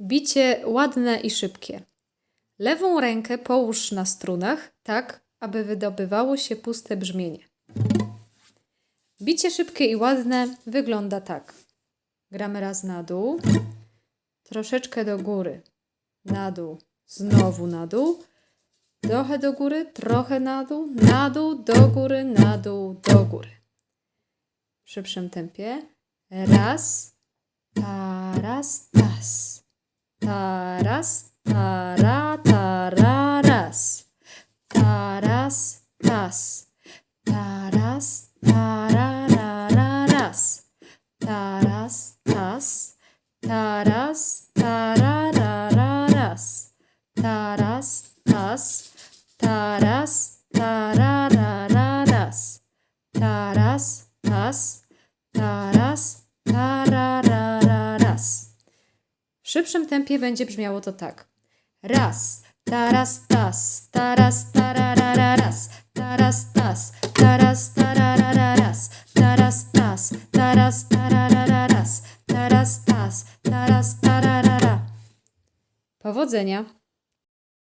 Bicie ładne i szybkie. Lewą rękę połóż na strunach, tak aby wydobywało się puste brzmienie. Bicie szybkie i ładne wygląda tak. Gramy raz na dół, troszeczkę do góry, na dół, znowu na dół, trochę do góry, trochę na dół, na dół, do góry, na dół, do góry. W szybszym tempie. Raz, taras, tas. Taras, tara, tara, raz. Taras, tas. Taras, tara, ra, ra, raz. Taras, tas. Taras, tara, ra, ra, raz. Taras, tas. Taras, tara, ra, ra, raz. Taras, tas. Taras, tara, W szybszym tempie będzie brzmiało to tak. Raz, taras, tas, taras, tararara, raz, taras, tas, taras, tararara, raz, taras, tas, taras, tararara, raz, taras, tas, taras, tararara. Powodzenia!